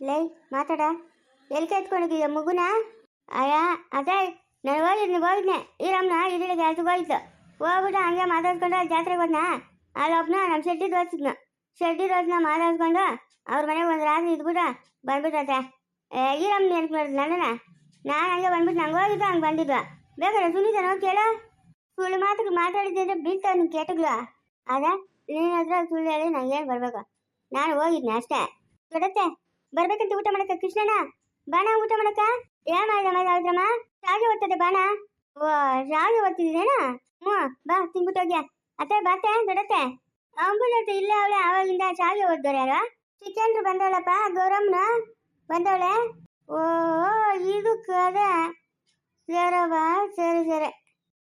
ಲೈ, ಮಾತಾಡ. ಎಲ್ಲಿ ಎತ್ಕೊಂಡಿದ್ದೀಯ ಮಗುನ? ಅಯ್ಯ, ಅದೇ, ನಾನು ಹೋಗಿದ್ನಿ. ಹೋಗಿದ್ನೆ ಈರಮ್ಮನ ಇಲ್ಲಿಗೆ ಅದು ಹೋಗಿದ್ದು ಹೋಗ್ಬಿಟ್ಟು ಹಂಗೆ ಮಾತಾಡ್ಕೊಂಡು ಜಾತ್ರೆಗೆ ಹೋದ್ನ? ಅಲ್ಲೊಬ್ನ ನಮ್ಮ ಶೆಟ್ಟಿ ಓದಿದ್ನು ಶೆಡ್ಡಿ ಓದ್ನ ಮಾತಾಡ್ಕೊಂಡು ಅವ್ರ ಮನೆಗೆ ಒಂದು ರಾತ್ರಿ ಇದ್ಬಿಟ್ಟು ಬಂದ್ಬಿಟ್ಟತೆ ಈರಮ್ಮ ನೆನಪು ಮಾಡಿದ್ ನನ್ನ ನಾನು ಹಂಗೆ ಬಂದ್ಬಿಟ್ಟು ನಂಗೆ ಹೋಗಿದ್ದು ಹಂಗೆ ಬಂದಿದ್ವ ಬೇಕಾದ್ರೆ ಸುನೀತ ನೋಡಿ ಕೇಳ. ಸುಳ್ಳು ಮಾತಿಗೆ ಮಾತಾಡಿದ್ದೆ ಬೀಳ್ತಾವ ನಿನ್ ಕೆಟ್ಟಗ್ಲು ಅದ, ನೀನು ಹತ್ರ ಸುಳ್ಳು ಹೇಳಿ ನಂಗೆ ಏನು ಬರ್ಬೇಕು? ನಾನು ಹೋಗಿದ್ನೆ ಅಷ್ಟೇ. ಬಿಡತ್ತೆ ಬರ್ಬೇಕಂತ ಊಟ ಮಾಡಕ್ಕ ಕೃಷ್ಣನ ಬಾಣ ಊಟ ಮಾಡಕ್ಕ ಏನ್ ಮಾಡಿದ ಮಾಡಿದ್ರಮ್ಮ ಶಾವಿಗೆ ಓದ್ತದೆ ಬಾಣ ಓ ಶಾವಿಗೆ ಓದ್ತಿದ್ದೀನೇನ ಹ್ಞೂ ಬಾ ತಿನ್ಬಿಟ್ಟು ಹೋಗ್ಯ ಅತ್ತೆ ಬಾತೆ ದೊಡತ್ತೆ ಅಂಬುಲತ್ತೆ ಇಲ್ಲೇ ಅವಳೆ ಆವಾಗಿಂದ ಶಾವಿಗೆ ಓದ್ದವ್ರು ಯಾರು ಚಿಕ್ಕಂದ್ರು ಬಂದವಳಪ್ಪ ಗೌರಮ್ಮನ ಬಂದವಳೆ ಓ ಇದು ಕದ ಸೇರವ ಸರಿ ಸರಿ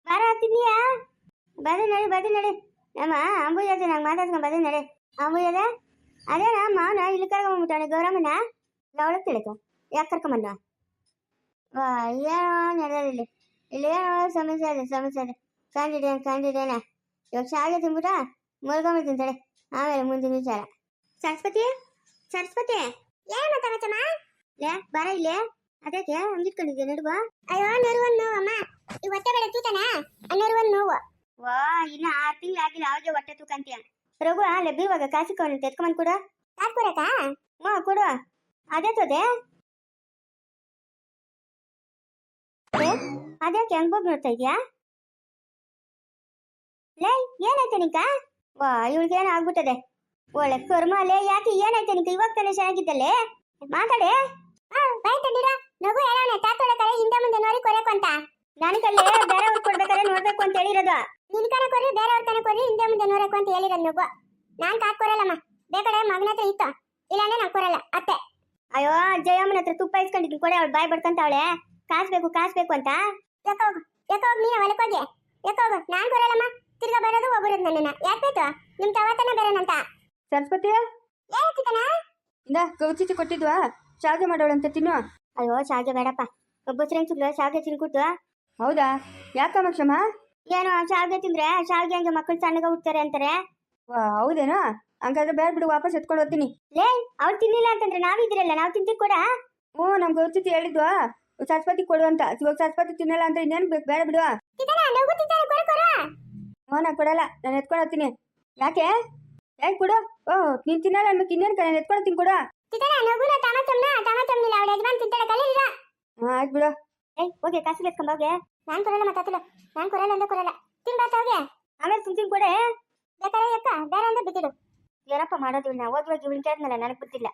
ಬಾರ ತಿನ್ನಿಯಾ ಬದು ನಡಿ ಬದು ನಡಿ ನಮ್ಮ ಅಂಬು ಜೊತೆ ನಂಗೆ ಮಾತಾಡ್ಸ್ಕೊಂಡು ಬದು ನಡಿ ಅಂಬು ಜೊತೆ ಅದೇನ, ಮಾವನ ಇಲ್ಲಿ ಕರ್ಕೊಂಡ್ಬಿಟ್ಟಾನೆ ಗೌರಮ್ಮನ? ಅವಳು ತಿಳಿತು ಯಾಕೆ ಕರ್ಕೊಂಬಂದ? ಏನೋ ನಡೆಯೋದು ಇಲ್ಲಿ. ಏನೋ ಸಮಸ್ಯೆ ಇದೆ ಸಮಸ್ಯೆ ಇದೆ. ಕಂಡಿದ್ದೇನೆ ಕಂಡಿದ್ದೇನೆ ಇವಾಗ ಶಾಲೆ ತಿನ್ಬಿಟ್ಟ ಮುಳ್ಕೊಂಬಿಡ್ತೀನಿ ತಡೆ ಆಮೇಲೆ ಮುಂದಿನ ವಿಚಾರ. ಸರಸ್ವತಿ? ಸರಸ್ವತಿ? ಏನು ಮಾತಾಡತ್ತಮ್ಮ ಲೇ, ಬರ ಇಲ್ಲೇ. ಅದಕ್ಕೆ ಹಂಗಿಟ್ಕೊಂಡಿದ್ದೆ ನಡುವ? ಅಯ್ಯೋ, ನರುವನ್ ನೋವಮ್ಮ ಈ ಹೊಟ್ಟೆ ಬೆಳೆ ತೂತಾನ? ನರುವನ್ ನೋವು. ವಾ, ಇನ್ನು ಆರು ತಿಂಗಳು ಆಗಿಲ್ಲ ಅವಾಗೆ ಹೊಟ್ಟೆ ತೂಕಂತೀಯ? ರಘು ಅಲ್ಲೇ ಬೀವಾಗ ಕಾಸಿಕೊಂಡು ತೆತ್ಕೊಂಬಂದ್ ಕೊಡು. ಕಾಸು ಕೊಡಕ್ಕ? ಹ್ಞೂ ಕೊಡು. ಅದೇ ತೋದೆ. ಅದಕ್ಕೆ ಹೆಂಗ್ ಹೋಗಿ ನೋಡ್ತಾ ಇದ್ಯಾ? ಲೇ ಏನಾಯ್ತು ನಿಂಕ? ವಾ ಇವಳಿಗೆ ಏನೋ ಆಗ್ಬಿಟ್ಟದೆ. ಒಳ್ಳೆ ಕರ್ಮ ಲೇ ಯಾಕೆ ಏನಾಯ್ತು ನಿಂಕ? ಇವಾಗ ತಾನೇ ಚೆನ್ನಾಗಿದ್ದಲ್ಲೇ? ಮಾತಾಡೆ. ನಗು ಹೇಳೋಣ ತಾತೋಡ ಕರೆ ಹಿಂದೆ ಮುಂದೆ ನೋಡಿ ಕೊರಕು ಅಂತ. ನನಗಲ್ಲೇ ಬೇರೆ ಕೊಡ್ಬೇಕಾದ್ರೆ ನೋಡ್ಬೇಕು ಅಂತ ಹೇಳಿರೋದು. ನಿನ್ ಕಣ ಬೇರೆ ಬೇರೆಯವ್ರ ಕಣ ಕೊಡ್ರಿ ಹಿಂದೆ ಮುಂದೆ ನೋಡಕ್ಕು ಅಂತ ಹೇಳಿರೋದು ನಗು ನಾನ್ ಕಾಕ್ ಕೊರಲ್ಲಮ್ಮ ಬೇಕಾದ್ರೆ ಮಗನ ಹತ್ರ ಇತ್ತು. ಇಲ್ಲಾಂದ್ರೆ ನಾನ್ ಕೊರಲ್ಲ ಅತ್ತೆ. ಅಯ್ಯೋ ಜಯಮ್ಮನ ಹತ್ರ ತುಪ್ಪ ಇಸ್ಕೊಂಡಿದ್ದೀನಿ ಕೊಡೆ ಅವಳು ಬಾಯ್ ಬಡ್ಕಂತಾವಳೆ ಕಾಸ್ ಬೇಕು ಕಾಸ್ ಬೇಕು ಅಂತ. ಯಾಕೋಗು ಯಾಕೋಗ್ ನೀನು ಹೊಲಕ್ ಹೋಗಿ? ಯಾಕೋಗು ನಾನ್ ಕೊರಲ್ಲಮ್ಮ ತಿರ್ಗಾ ಬರೋದು ಒಬ್ಬರದು ನನ್ನನ್ನ. ಯಾಕೆ ಬೇಕು? ನಿಮ್ ತವತನ ಬೇರೆನಂತ ಸಂಸ್ಕೃತಿ ಇಂದ ಕೌಚಿತಿ ಕೊಟ್ಟಿದ್ವಾ? ಶಾವಿಗೆ ಅಂತ ತಿನ್ನು. ಅಯ್ಯೋ ಶಾವಿಗೆ ಬೇಡಪ್ಪ. ಒಬ್ಬ ಸುಳ್ಳು ಶಾವಿಗೆ ತಿನ್ಕೊಟ್ಟು ಹೌದಾ? ಯಾಕಮ್ಮ ಕ್ಷಮ? ಏನೋ ಶಾವಿಗೆ ತಿಂದ್ರೆ ಶಾವಿಗೆ ಹಂಗೆ ಮಕ್ಕಳು ಸಣ್ಣಗ ಹುಡ್ತಾರೆ ಅಂತಾರೆ. ಹೌದೇನೋ? ಹಂಗಾದ್ರೆ ಬೇಡ ಬಿಡು ವಾಪಸ್ ಎತ್ಕೊಂಡು ಹೋಗ್ತೀನಿ. ಲೇ ಅವ್ರು ತಿನ್ನಿಲ್ಲ ಅಂತಂದ್ರೆ ನಾವಿದ್ರಲ್ಲ ನಾವು ತಿಂತೀವಿ ಕೂಡ. ಹ್ಞೂ ನಮ್ ಗೌಚಿತಿ ಹೇಳಿದ್ವಾ ಸರಸ್ವತಿ ಕೊಡು ಅಂತ. ಇವಾಗ ಸರಸ್ವತಿ ತಿನ್ನಲ್ಲ ಅಂತ ಇನ್ನೇನು ಬೇಕು? ಬೇಡ. ಬಿಡುವ ಹ್ಞೂ ನಾ ಕೊಡಲ್ಲ. ನಾನು ಎತ್ಕೊಂಡು ಹೋಗ್ತೀನಿ. ಯಾಕೆ? ಯಾಕೆ ಕೊಡು. ಓ ನೀನು ತಿನ್ನಲ್ಲ ಅನ್ಬೇಕು. ಇನ್ನೇನು ನಾನು ಎತ್ಕೊಂಡು ತಿನ್ ಕೊಡು. ಹಾಂ ಆಯ್ತು ಬಿಡು. ಏಯ್ ಹೋಗಿ ಕಾಸು ಎತ್ಕೊಂಡ್ ಹೋಗಿ ನಾನ್ ಕೊರಲ್ಲ ಮಾತಾತಿಲ್ಲ ನಾನ್ ಕೊರಲ್ಲ ಅಂದ್ರೆ ಕೊರಲ್ಲ ತಿನ್ ಬಾತ ಹೋಗೆ ಆಮೇಲೆ ತಿಂತೀನಿ ಕೊಡೆ. ಬೇಕಾರೆ ಅಕ್ಕ ಬೇರೆ ಅಂದ್ರೆ ಬಿಟ್ಟಿಡು ಏನಪ್ಪ ಮಾಡೋದು ಇವ್ನ? ಹೋಗಿ ಹೋಗಿ ಇವ್ನ ಕೇಳಿದ್ನಲ್ಲ ನನಗೆ ಗೊತ್ತಿಲ್ಲ.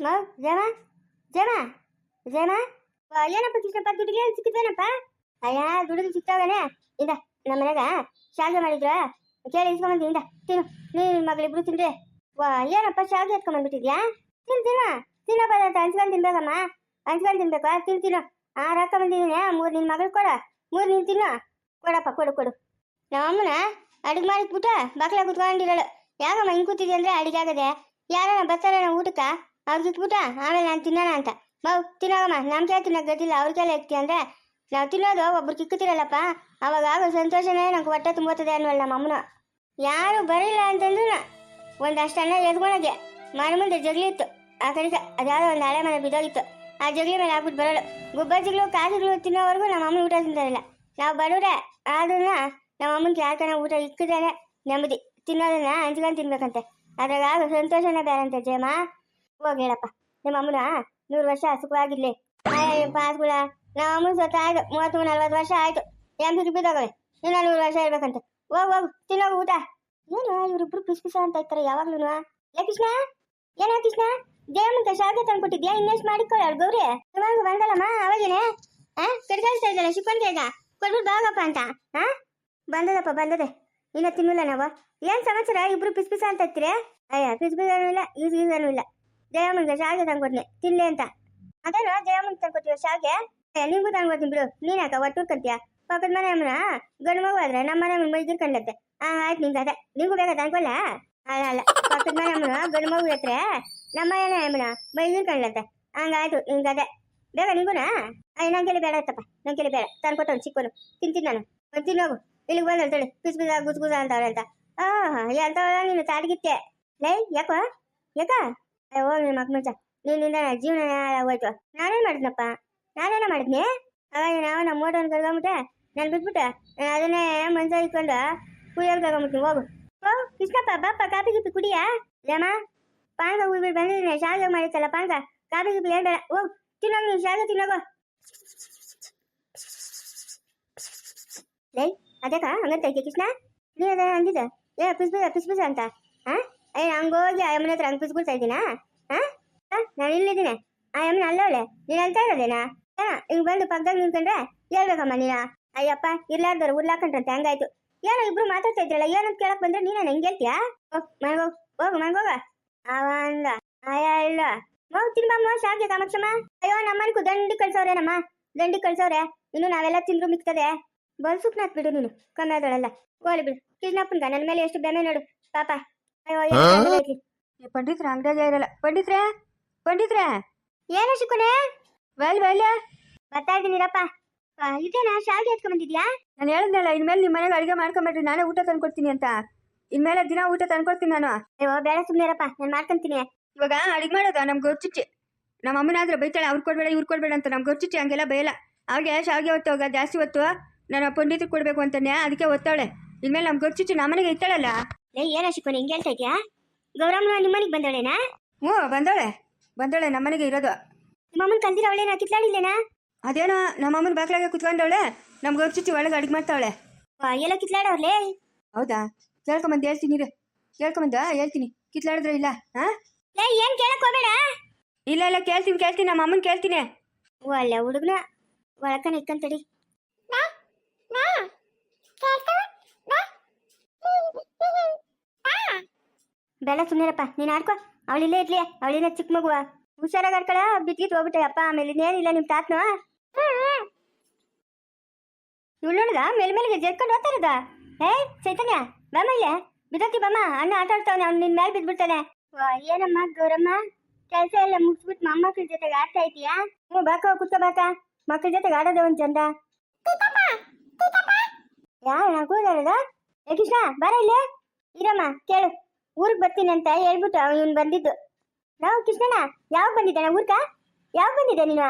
ನೋ ಜಮ ಜಮ ಜಮ ಏನಪ್ಪ ಕೃಷ್ಣಪ್ಪ ದುಡ್ಡಿಗೆ ಸಿಕ್ಕಿದ್ವೇನಪ್ಪ? ಅಯ್ಯ ದುಡ್ಡು ಸಿಕ್ತಾವೇನೆ? ಇಂದ ನಮ್ಮ ಮನೆಗ ಶಾವಿಗೆ ಮಾಡಿದ್ರ? ಕೇಳಿ ಇಸ್ಕೊಂಬಂದಿ ಇಂದ ತಿನ್ನು. ನೀನ್ ಮಗಳಿಬ್ರು ತಿನ್ರಿ. ವಾ ಏನಪ್ಪ ಶಾವಿಗೆ ಎತ್ಕೊಂಬಂದ್ಬಿಟ್ಟಿದ್ಯಾ ತಿನ್ ತಿನ್ನ. ತಿನ್ನಪ್ಪ ಹಂಚ್ಕೊಂಡ್ ತಿನ್ಬೇಕಮ್ಮ. ಹಂಚ್ಕೊಂಡ್ ತಿನ್ಬೇಕಾ. ತಿನ್ ತಿನ್ನು. ಆ ರೊಕ್ಕ ಬಂದಿದ್ದೀನಿ ಮೂರು ನಿನ್ನ ಮಗಳು ಕೊಡ, ಮೂರು ನೀನು ತಿನ್ನು. ಕೊಡಪ್ಪ, ಕೊಡು ಕೊಡು. ನಮ್ಮಮ್ಮನ ಅಡಿಗೆ ಮಾಡಿಟ್ಬಿಟ್ಟು ಬಾಕ್ಲ ಕುತ್ಕೊಂಡಿರೋಳು ಯಾಕಮ್ಮ ಹಿಂಗೆ ಕೂತಿದ್ದೆ ಅಂದ್ರೆ ಅಡಿಗೆ ಆಗದೆ? ಯಾರನ್ನ ಬರ್ತಾರಣ ಊಟಕ್ಕ? ಅವ್ರಿಗೆ ಇಟ್ಬಿಟ್ಟ ಆಮೇಲೆ ನಾನು ತಿನ್ನೋಣ ಅಂತ. ಮೌ ತಿನ್ನೋಗಮ್ಮ ನಮ್ಗೆ ತಿನ್ನೋಕೆ ಗೊತ್ತಿಲ್ಲ ಅವ್ರಿಗೆಲ್ಲ ಇರ್ತೀಯ ಅಂದ್ರೆ ನಾವು ತಿನ್ನೋದು, ಒಬ್ರು ಕಿಕ್ಕುತ್ತಿರಲ್ಲಪ್ಪ. ಅವಾಗ ಆಗೋ ಸಂತೋಷನೇ ನಂಗೆ ಹೊಟ್ಟೆ ತುಂಬೋತದೆ ಅನ್ನೋಲ್ಲ ನಮ್ಮ ಅಮ್ಮನ. ಯಾರು ಬರಲಿಲ್ಲ ಅಂತಂದ್ರು ಒಂದಷ್ಟು ಅನ್ನ ಎದ್ಕೊಳಗೆ ಮನೆ ಮುಂದೆ ಜಗ್ಲಿತ್ತು. ಆ ಕಡೆಗೆ ಅದ್ಯಾವುದೋ ಒಂದು ಹಳೆ ಮನೆ ಬಿದ್ದೋಗಿತ್ತು. ಆ ಜಗಲಿ ಮೇಲೆ ಹಾಕ್ಬಿಟ್ಟು ಬರೋಳು ಗುಬ್ಬಜ್ಜಿಗಳು ಕಾಸುಗಳು ತಿನ್ನೋವರೆಗೂ ನಮ್ಮ ಅಮ್ಮನ ಊಟ ತಿಂತಾರಿಲ್ಲ. ನಾವು ಬಡವ್ರೆ ಆದ್ರೂ ನಮ್ಮ ಅಮ್ಮನಿಗೆ ಯಾಕನ ಊಟ ಇಕ್ಕಿದ್ರೆ ನೆಮ್ಮದಿ. ತಿನ್ನೋದನ್ನ ಹಂಚ್ಕೊಂಡು ತಿನ್ಬೇಕಂತೆ. ಅದ್ರಾಗ ಸಂತೋಷನೇ ಬೇರೆ ಅಂತ ಜಯಮ್ಮ. ಹೋಗಿ ಹೇಳಪ್ಪ. ನಿಮ್ಮ ಅಮ್ಮನ ನೂರು ವರ್ಷ ಸುಖವಾಗಿರ್ಲಿ. ಪಾಸ್ಗಳ. ನಮ್ಮ ಅಮ್ಮನ ಸತ್ತ ಆಯ್ತು. ಮೂವತ್ತು, ನಲ್ವತ್ತು ವರ್ಷ ಆಯ್ತು. ಎಂ ಪಿ ಬಿದ್ದೋಗವೆ ಇನ್ನ ನೂರು ವರ್ಷ ಇರ್ಬೇಕಂತೆ. ಹೋಗ್, ಹೋಗು ತಿನ್ನೋ ಊಟ. ಏನು ಇವ್ರಿಬ್ರು ಪಿಸ್ ಪಿಸ ಅಂತ ಇರ್ತಾರೆ ಯಾವಾಗ್ಲೂ ಏ ಕೃಷ್ಣ? ಏನೋ ಕೃಷ್ಣ? ದೇವಮ್ಮಂತ ಶಾವಿಗೆ ತಂದ್ಕೊಟ್ಟಿದ್ಯಾ? ಇನ್ನೆಷ್ಟು ಮಾಡಿಕೊಳ್ಳ ಅವ್ಳು ಗೌರಿ? ಇವಾಗ ಬಂದಲ್ಲಮ್ಮ ಅವಾಗೇನೆ ಆ ಕಡ್ಕಾಯಿಸ್ತಾ ಇದ್ದಾನೆ ಶಿಫನ್ ಶಿಪ್ಪನ್ಕೈಗ ಕೊಡ್ಬಿಟ್ಟು ಬಾಗಪ್ಪ ಅಂತ. ಆ? ಬಂದದಪ್ಪ, ಬಂದದೆ. ಇನ್ನ ತಿನ್ನಲ್ಲ ನಾವು. ಏನ್ ಸಮಾಚಾರ? ಇಬ್ರು ಪಿಸ್ ಪಿಸ ಅಂತ ಹತ್ತಿರ ಅಯ್ಯ, ಪಿಸ್ ಪಿಸನೂ ಇಲ್ಲ, ಈಸ್ ಈಸನೂ ಇಲ್ಲ. ದೇವಮ್ಮಂಗೆ ಶಾವಿಗೆ ತಂದ್ಕೊಟ್ನೆ ತಿನ್ಲಿ ಅಂತ. ಅದೇನೋ? ದೇವಮ್ಮಂಗೆ ತಂದ್ಕೊಟ್ಟಿವ ಶಾವಿಗೆ? ನಿಂಗೂ ತಂದ್ಕೊಡ್ತೀನಿ ಬಿಡು. ನೀನ್ ಯಾಕ ಒಟ್ಟು ಕಂತೀಯ ಪಕ್ಕದ ಮನೆ ಅಮ್ಮನ ಗಂಡು ಮಗು ಆದ್ರೆ ನಮ್ಮ ಮನೆ ಮೈಗಿರ್ ಕಂಡತ್ತೆ ಆ, ಆಯ್ತು ನಿಂಗೆ ಅದೇ. ನಿಂಗೂ ಬೇಕಾ ತಂದ್ಕೊಳ್ಳ ಅಲ್ಲ ಅಲ್ಲ. ಪಕ್ಕದ ಮನೆ ಅಮ್ಮನ ಗಂಡು ಮಗು ಹತ್ರ ನಮ್ಮ ಏನೇ ಅಮ್ಮನ ಮೈಗಿರ್ ಕಂಡತ್ತೆ ಹಂಗಾಯ್ತು ನಿಂಗೆ ಅದೇ ಬೇಗ ನಿಂಗುನಾ? ಅಯ್ಯ ನಂಗೆಲ್ಲಿ ಬೇಡ ಆಯ್ತಪ್ಪ ನಂಗೆಲ್ಲಿ ಬೇಡ. ತಂದ್ಕೊಟ್ಟವ್ನು ಚಿಕ್ಕವನು. ತಿಂತೀನಿ ನಾನು. ತಿನ್ನೋಗು ಇಲ್ಲಿಗೆ ಬಂದು ಅಂತೇಳಿ ಪಿಸ್ ಪಿಸ ಗುಸ್ ಗುಸ ಅಂತವಳೆ ಅಂತ. ಆ ಎಂತವಳ ನೀನು ತಾಡಿಗಿತ್ತೆ ಲೈ, ಯಾಕೋ? ಯಾಕ? ಅಯ್ಯೋ, ನಿನ್ನ ಮಕ್ ಮುಂಚ. ನಿನ್ನಿಂದ ನನ್ನ ಜೀವನ ಹೋಯ್ತು. ನಾನೇನ್ ಮಾಡಿದ್ನಪ್ಪ? ನಾನೇನ ಮಾಡಿದ್ನಿ? ಅವಾಗ ನಾವು ನಮ್ಮ ಮೋಟನ್ ಕರ್ಕೊಂಬಿಟ್ಟೆ ನಾನು ಬಿಟ್ಬಿಟ್ಟೆ ನಾನ್ ಅದನ್ನೇ ಮನ್ಸ ಇಟ್ಕೊಂಡು ಕುಡಿಯೋರು ಕರ್ಕೊಂಬಿಟ್ಟು ಹೋಗು. ಓ, ಕೃಷ್ಣಪ್ಪ ಬಾಪ ಕಾಪಿ ಗಿಪಿ ಕುಡಿಯಾ? ಯಮ್ಮ ಪಾನ್ಕ ಹೋಗ್ಬಿಟ್ಟು ಬಂದಿದ್ದೀನಿ ಶಾವಿಗೆ ಮಾಡಿತ್ತಲ್ಲ ಪಾನ್ಕ ಕಾಪಿ ಗಿಪಿ ಏನ್ ಬೇಡ ಹೋಗ್ ತಿನ್ನೋಗಿ ನೀನು ಶಾವಿಗೆ ತಿನ್ನೋಗು. ಲೈ ಅದಕ್ಕ ಹಂಗಂತ ಕೃಷ್ಣ? ನೀ ಅದ ಅಂದಿದ್ದ? ಏ ಪಿಸ್ಬಿಸ ಪಿಸ್ಬಿಸ ಅಂತ. ಹಾ ಏ, ಹಂಗೋಗಿ ಆ ಅಮ್ಮನ ಹತ್ರ ಹಂಗೆ ಪಿಸ್ಬಿಡ್ತಾ ಇದ್ದೀನಾ? ಹಾ ನಾನು ಇಲ್ಲಿದ್ದೀನಿ. ಆ ಯಮ್ಮನ ಅಲ್ಲವಳೆ ನೀನು ಅಂತ ಇರೋದೇನಾ? ಹಾ ಹಿಂಗ್ ಬಂದು ಪಕ್ಕದಾಗ ನಿಂತ್ಕೊಂಡ್ರೆ ಹೇಳ್ಬೇಕಮ್ಮ ನೀನ. ಅಯ್ಯಪ್ಪ, ಇರ್ಲಾರ್ದವ್ರು ಉರ್ಲಾಕಂಡ್ರಂತೆ, ಹಂಗಾಯ್ತು. ಏನೋ ಇಬ್ರು ಮಾತಾಡ್ತಾ ಇದ್ರಲ್ಲ, ಏನಂತ ಕೇಳಕ್ ಬಂದ್ರೆ ನೀನ ಹೆಂಗೆ ಹೇಳ್ತೀಯಾ? ಹೋಗ್ ಮನ್ಗೋಗ್ ಹೋಗು. ಮನ್ಗೋಗ ಅವ ಅಂದ ಅಯ್ಯ ಇಲ್ಲ ಹೋಗ್ ತಿನ್ಬಮ್ಮ ಶಾವಿಗೆ ಕಾಮಾಕ್ಷಮ್ಮ. ಅಯ್ಯೋ ನಮ್ಮನ್ಕು ದಂಡಿ ಕಳ್ಸವ್ರೇನಮ್ಮ ದಂಡಿ ಕಳ್ಸವ್ರೆ. ಇನ್ನು ನಾವೆಲ್ಲ ತಿಂದ್ರು ಮಿಕ್ತದೆ. ಬಲ್ ಸುಪ್ನಾತ್ ಬಿಡು ನೀನು ಕಮ್ಮಿ ಕೋಲಿ ಬಿಡು. ಕೃಷ್ಣಪ್ಪನ್ಗ ನನ್ನ ಮೇಲೆ ಎಷ್ಟು ಬೆಮೆ ನೋಡು ಪಾಪ. ಅಯ್ಯೋ ಪಂಡಿತ್ರ ಅಂಗಡಿಯಲ್ಲ ಇರಲ್ಲ. ಪಂಡಿತ್ರೆ? ಪಂಡಿತ್ರೆ? ಏನ ಶಿಕುನೆ? ವೆಲ್ ವೆಲ್ ಬರ್ತಾ ಇದ್ದೀನಿರಪ್ಪ. ಇದೇನಾ ಶಾವಿಗೆ ಎತ್ಕೊಂಡ್ ಬಂದಿದ್ಯಾ? ನಾನು ಹೇಳಿದ್ನಲ್ಲ ಇನ್ಮೇಲೆ ನಿಮ್ಮ ಮನೆಗೆ ಅಡುಗೆ ಮಾಡ್ಕೊಂಬಿಟ್ರಿ ನಾನೇ ಊಟ ತಂದ್ಕೊಡ್ತೀನಿ ಅಂತ. ಇನ್ಮೇಲೆ ದಿನ ಊಟ ತಂದ್ಕೊಡ್ತೀನಿ ನಾನು. ಅಯ್ಯೋ ಬೇಡ ಸುಮ್ಮನೆರಪ್ಪ ನಾನು ಮಾಡ್ಕೊಂತೀನಿ. ಇವಾಗ ಅಡುಗೆ ಮಾಡೋದು ನಮ್ಮ ಗೊರ್ಚುಚ್ಚಿ ನಮ್ಮ ಅಮ್ಮನಾದ್ರೆ ಬೈತಾಳೆ ಅವ್ರು ಕೊಡಬೇಡ ಇವ್ರು ಕೊಡಬೇಡ ಅಂತ. ನಮ್ಮ ಗೊರ್ಚುಚ್ಚಿ ಹಂಗೆಲ್ಲ ಬೈಯಲ್ಲ. ಅವ್ರಿಗೆ ಶಾವಿಗೆ ಹೊತ್ತು ಹೋಗ ಜಾಸ್ತಿ ಹೊತ್ತು ನಾನು ಪಂಡಿತರು ಕೊಡಬೇಕು ಅಂತಾನೆ ಅದಕ್ಕೆ ಒತ್ತಾಳೆ. ಇನ್ಮೇಲೆ ನಮ್ಮ ಗೌರ್ಚಿಚ್ಚಿ ನಮ್ಮನೆಗೆ ಇತ್ತಾಳಲ್ಲ ಲೇ ಏನೋ ಶಿಕ್ಕ ಹಿಂಗೆ ಹೇಳ್ತಾ ಗೌರವ ಗೌರಮ್ಮ ನಿಮ್ಮನಿಗೆ ಬಂದವಳೇನಾ? ಹ್ಞೂ ಬಂದವಳೆ. ಬಂದವಳೆ ನಮ್ಮನೆಗೆ ಇರೋದು. ನಿಮ್ಮಮ್ಮನ ಕಲ್ದಿರವಳೇನಾ ಕಿತ್ಲಾಡಿಲ್ಲೇನಾ? ಅದೇನೋ ನಮ್ಮ ಅಮ್ಮನ ಬಾಗ್ಲಾಗೆ ಕುತ್ಕೊಂಡವಳೆ. ನಮ್ಗೆ ಗೊರ್ಚುಚ್ಚಿ ಒಳಗೆ ಅಡುಗೆ ಮಾಡ್ತಾವಳೆ. ಎಲ್ಲ ಕಿತ್ಲಾಡವ್ರಲೇ ಹೌದಾ? ಕೇಳ್ಕೊಂಬಂದು ಹೇಳ್ತೀನಿ ರೀ ಕೇಳ್ಕೊಂಬಂದ ಹೇಳ್ತೀನಿ. ಕಿತ್ಲಾಡಿದ್ರೆ ಇಲ್ಲ ಹಾಂ ಲೇ ಏನ್ ಕೇಳಕ್ ಹೋಗ್ಬೇಡ? ಇಲ್ಲ ಇಲ್ಲ ಕೇಳ್ತೀನಿ ಕೇಳ್ತೀನಿ ನಮ್ಮ ಅಮ್ಮನ ಕೇಳ್ತೀನಿ. ಒಳ್ಳೆ ಹುಡುಗನ ಒಳಕನ ಇಕ್ಕಂತಡಿ ಬೇಡ ಸುಮ್ಮನಿರಪ್ಪ ನೀನ್ ಆಡ್ಕೊ. ಅವಳಿಲ್ಲೇ ಇರ್ಲಿ ಅವಳಿನ ಚಿಕ್ಕ ಮಗುವ. ಹುಷಾರಾಗಿ ಆಡ್ಕೊಳ. ಬಿಟ್ಗಿಟ್ ಹೋಗ್ಬಿಟ್ಟೆ ಅಪ್ಪ. ಆಮೇಲೆ ಇನ್ನೇನಿಲ್ಲ ನಿಮ್ ತಾತ್ನು. ಇವಳೊಳಗ ಮೇಲ್ ಮೇಲ್ಗೆ ಜರ್ಕೊಂಡು ಹೋಗ್ತಾ ಇರೋದ. ಏ ಚೈತನ್ಯ. ಬಾಮ ಇಲ್ಲೇ? ಬಮ್ಮ. ಬಾಮ ಅಣ್ಣ ಆಟ ಆಡ್ತಾವನೆ ಅವ್ನು ನಿನ್ ಮೇಲೆ ಬಿದ್ಬಿಡ್ತಾನೆ ಏನಮ್ಮ ಗೌರಮ್ಮ? ಕೆಲಸ ಎಲ್ಲ ಮುಗಿಸ್ಬಿಟ್ಟು ಮೊಮ್ಮಕ್ಳ ಜೊತೆಗೆ ಆಡ್ತಾ ಇದೀಯಾ ಹ್ಞೂ ಬಾಕ ಕುತ್ತ ಬಾಕ. ಮಕ್ಕಳ ಜೊತೆಗೆ ಆಡೋದೇ ಒಂದ್ ಚಂದ. ಯಾರ ಕೂದಲದ ಏ ಕೃಷ್ಣ ಬರ ಇಲ್ಲೇ? ಇರಮ್ಮ ಕೇಳು. ಊರಿಗೆ ಬರ್ತೀನಿ ಅಂತ ಹೇಳ್ಬಿಟ್ಟು ಇವನ್ ಬಂದಿದ್ದು. ನಾವು ಕೃಷ್ಣಣ್ಣ ಯಾವಾಗ ಬಂದಿದ್ದಾನೆ ಊರ್ಗ? ಯಾವಾಗ ಬಂದಿದ್ದೆ ನೀನು?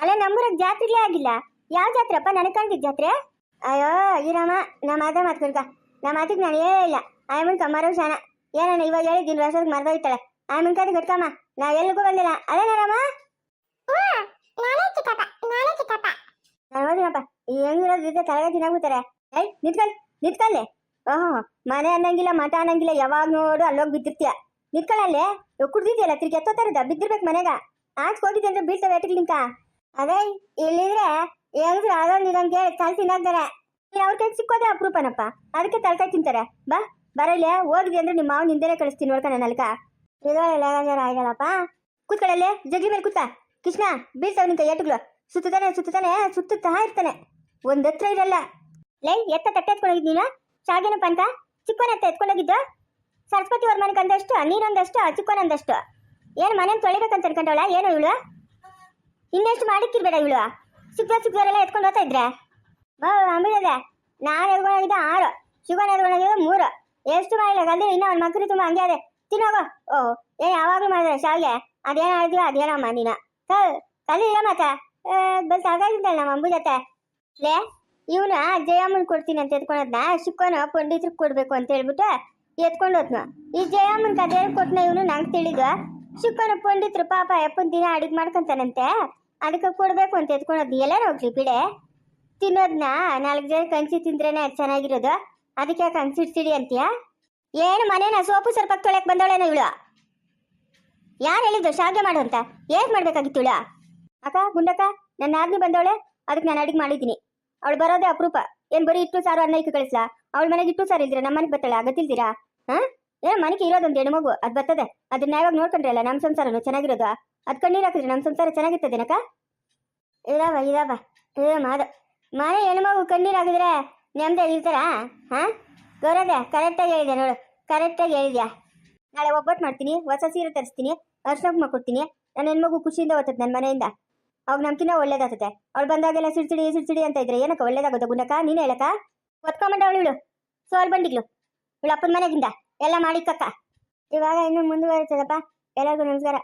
ಅಲ್ಲ ನಮ್ಮೂರಾಗ ಜಾತ್ರೆ ಆಗಿಲ್ಲ. ಯಾವ ಜಾತ್ರೆ ಅಪ್ಪ ನನಗೆ ಕಾಣ್ತಿದ್ ಜಾತ್ರೆ? ಅಯ್ಯೋ ಇರಮ್ಮ ನಾ ಮಾತ ಮಾತ್ಕೊಳ್ಕ ನಾ ಮಾತಿಗೆ ನಾನು ಹೇಳಿಲ್ಲ ಆಯಮ್ಮನ್ ಕಮ್ಮರು ಶಾನ ಏನಣ್ಣ ಇವಾಗ ಹೇಳಿದ್ದೀನಿ ವರ್ಷದ ಮರ್ದೋಯ್ತಾಳೆ. ಆಯಮ್ಮನ ಕತೆ ಕಟ್ಕಮ್ಮ. ನಾ ಎಲ್ಲಿಗೂ ಬಂದಿಲ್ಲ. ಅದೇನಮ್ಮ ನಾನು ಓದಿನಪ್ಪ. ಹೆಂಗಿರೋದು ಇದ್ರೆ ತಲೆಗೆ ತಿನ್ನಾಗ್ಬಿಡ್ತಾರೆ ಏಯ್ ನಿಂತ್ಕೊಳ್ಳಿ ನಿಂತ್ಕೊಳ್ಳಿ ಓಹೋ ಮನೆ ಅನ್ನಂಗಿಲ್ಲ ಮಠ ಅನ್ನಂಗಿಲ್ಲ ಯಾವಾಗ ನೋಡು ಅಲ್ಲೋಗಿ ಬಿದ್ದಿರ್ತೀಯ. ನಿಂತ್ಕೊಳ್ಳಲ್ಲೇ ಕುಡ್ದಿದ್ಯಲ್ಲ ತಿರ್ಗಿ ಎತ್ತೋತಾರದ ಬಿದ್ದಿರ್ಬೇಕು ಮನೆಗ. ಹೋಗಿದ್ದೆ ಅಂದ್ರೆ ಬೀಳ್ತವೆ ಎಟ್ಟಿಗ್ಲಿಂಕ ಅದೇ ಇಲ್ಲಿದ್ರೆ ಹೆಂಗ್ರು ಇದೊಂದು ತಲೆ ತಿನ್ನಾಕ್ತಾರೆ ನೀನ್ ಅವ್ರ ಕೈ ಸಿಕ್ಕೋದೇ ಅಪರೂಪನಪ್ಪ. ಅದಕ್ಕೆ ತಲೆಕಾಯಿ ತಿಂತಾರೆ. ಬಾ ಬರಲ್ಲ ಹೋಗಿದೆ ಅಂದ್ರೆ ನಿಮ್ಮ ಮಾವನ ನಿಂದೇನೆ ಕಳಿಸ್ತೀನಿ ನೋಡ್ಕಣ ನಲ್ಕ ಆಗಲ್ಲಪ್ಪ ಕೂತ್ಕೊಳ್ಳಲ್ಲೇ ಜಗ್ಲಿ ಮೇಲೆ ಕೂತ ಕೃಷ್ಣ ಬೀಳ್ತಾವ್ ನಿಂತ ಏಟುಗಳು. ಸುತ್ತಾನೆ ಸುತ್ತಾನೆ ಸುತ್ತುತ್ತಾ ಇರ್ತಾನೆ. ಒಂದ್ ಹತ್ರ ಇರಲ್ಲ. ಲೈ, ಎತ್ತ ತಟ್ಟೆ ಎತ್ಕೊಂಡೋಗಿದ್ ನೀನು? ಶಾಗಿನ ಪಂತ ಚಿಕ್ಕವನ ಎತ್ತ ಎತ್ಕೊಂಡೋಗಿದ್ದು ಸರಸ್ವತಿ ಅವ್ರ ಮನೆಗೆ ಅಂದಷ್ಟು ನೀನೊಂದಷ್ಟು ಚಿಕ್ಕೋನೊಂದಷ್ಟು. ಏನು ಮನೇನ ತೊಳಿಬೇಕಂತ ಅನ್ಕೊಂಡವಳ? ಏನು ಇವಳು? ಇನ್ನೆಷ್ಟು ಮಾಡಿಕ್ಕಿರ್ಬೇಡ ಇವಳು? ಸಿಕ್ಕ ಸಿಕ್ಕವರೆಲ್ಲ ಎತ್ಕೊಂಡು ಹೋಗ್ತಾ ಇದ್ರೆ? ಬಾ ಆಮೇಲೆ ನಾನು ಎತ್ಕೊಂಡೋಗಿದ್ದೆ ಆರು ಶಿವನ ಎತ್ಕೊಂಡೋಗಿದ್ದು ಮೂರು. ಎಷ್ಟು ಮಾಡಿಲ್ಲ ಗಂದೆ ಇನ್ನ ಅವ್ನ ಮಕ್ಕಳು ತುಂಬ ಹಂಗೆ ಅದೇ ತಿನ್ನೋಗೋ ಓ, ಏ, ಯಾವಾಗಲೂ ಮಾಡಿದ್ರೆ ಶಾವಿಗೆ? ಅದೇನು ಆಡಿದ್ಯೋ ಅದೇನಮ್ಮ ನೀನ. ಕಲಿ ಇಲ್ಲ ಮಾತ ಬಸ್ ಸಾಕಾಗಿದ್ದಲ್ಲ ನಮ್ಮ ಅಂಬು ಜೊತೆ ಲೇ, ಇವನ ಜಯಮ್ಮನ್ ಕೊಡ್ತೀನಿ ಅಂತ ಎತ್ಕೊಂಡದ್ನ ಶಿಕ್ಕೋನ ಪಂಡಿತ್ರಿಗೆ ಕೊಡ್ಬೇಕು ಅಂತ ಹೇಳ್ಬಿಟ್ಟು ಎತ್ಕೊಂಡು ಹೋದ್ನ ಈ ಜಯಮ್ಮನ್ ಕತೆ ಕೊಟ್ನ ಇವನು ನಂಗೆ ತಿಳಿದು ಶಿಕ್ಕೋನ ಪಂಡಿತ್ರು ಪಾಪ ಎಪ್ಪನ್ ದಿನ ಅಡಿಗೆ ಮಾಡ್ಕೊಂತಾನಂತೆ. ಅದಕ್ಕೆ ಕೊಡ್ಬೇಕು ಅಂತ ಎತ್ಕೊಳೋದು ಎಲ್ಲ ಹೋಗ್ಲಿ, ಬಿಡೆ. ತಿನ್ನೋದ್ನ ನಾಲ್ಕು ಜನ ಕಂಚಿ ತಿಂದ್ರೇನೆ ಚೆನ್ನಾಗಿರೋದು. ಅದಕ್ಕೆ ಸಿಡಿ ಸಿಡ್ಸಿಡಿ ಅಂತೀಯ? ಏನು ಮನೇನ ಸೋಪು ಸ್ವಲ್ಪ ತೊಳೆಯಕ್ಕೆ ಬಂದವಳೇನೋ ಇವಳು? ಯಾರು ಹೇಳಿದ್ರು ಶಾಗೆ ಮಾಡು ಅಂತ? ಏನ್ ಮಾಡ್ಬೇಕಾಗಿತ್ತು ಇವಳು? ಅಕ್ಕ, ಗುಂಡಕ್ಕ, ನನ್ನ ಆಗ್ಲಿ ಬಂದವಳೆ, ಅದಕ್ಕೆ ನಾನು ಅಡಿಗೆ ಮಾಡಿದ್ದೀನಿ. ಅವಳು ಬರೋದೇ ಅಪರೂಪ. ಏನ್ ಬರೀ ಇಟ್ಟು ಸಾರು ಅನ್ನ ಇಟ್ಟು ಕಳಿಸ್ಲಾ? ಅವಳ ಮನೆಗೆ ಇಟ್ಟು ಸಾರು ಇಲ್ದಿರ ನಮ್ಮ ಮನೆಗೆ ಬರ್ತಾಳೆ ಆಗತ್ತಿಲ್ದಿರಾ ಹಾ? ಏ ಮನೆಗೆ ಇರೋದೊಂದು ಹೆಣ್ಮಗು ಅದು ಬರ್ತದೆ ಅದನ್ನ ಯಾವಾಗ ನೋಡ್ಕೊಂಡ್ರಲ್ಲ ನಮ್ಮ ಸಂಸಾರನು ಚೆನ್ನಾಗಿರೋದು? ಅದ್ ಕಣ್ಣೀರ್ ಹಾಕಿದ್ರೆ ನಮ್ಮ ಸಂಸಾರ ಚೆನ್ನಾಗಿರ್ತದೇನಕ್ಕ ಇದಾವ ಇದಾವ ಏ ಮಾಡು. ಮನೆ ಹೆಣ್ಮಗು ಕಣ್ಣೀರಾಗಿದ್ರೆ ಹಾಕಿದ್ರೆ ನೆಮ್ಮದಿ ಇರ್ತಾರಾ? ಹಾ? ಗೌರದೆ ಕರೆಕ್ಟಾಗಿ ಹೇಳಿದೆ ನೋಡು ಕರೆಕ್ಟಾಗಿ ಹೇಳಿದ್ಯಾ? ನಾಳೆ ಒಬ್ಬಟ್ಟು ಮಾಡ್ತೀನಿ, ಹೊಸ ಸೀರೆ ತರಿಸ್ತೀನಿ ಅರ್ಶನ ಕುಂಕುಮ ಕೊಡ್ತೀನಿ ನನ್ನ ಹೆಣ್ಮಗು ಖುಷಿಯಿಂದ ಓದ್ತದೆ ನನ್ನ ಮನೆಯಿಂದ. ಅವಾಗ ನಮ್ಕಿನ್ನ ಒಳ್ಳೇದಾಗ್ತದೆ. ಅವ್ಳು ಬಂದಾಗೆಲ್ಲ ಸಿಡ್ಸಿಡಿ ಸಿಡ್ಸಿಡಿ ಅಂತ ಇದ್ರೆ ಏನಕ್ಕ ಒಳ್ಳೇದಾಗುತ್ತೆ ಗುಂಡಕ್ಕ ನೀನು ಹೇಳಕ್ಕ? ಒತ್ಕೊಂಬಂಡ ಅವಳು ಇವಳು, ಸೋಲ್ ಬಂದಿಗ್ಳು ಇವಳು ಅಪ್ಪನ ಮನೆಗಿಂದ, ಎಲ್ಲ ಮಾಡಿಕ್ಕಕ್ಕ ಇವಾಗ ಇನ್ನು ಮುಂದುವರಿತದಪ್ಪ. ಎಲ್ಲರಿಗೂ ನಮಸ್ಕಾರ.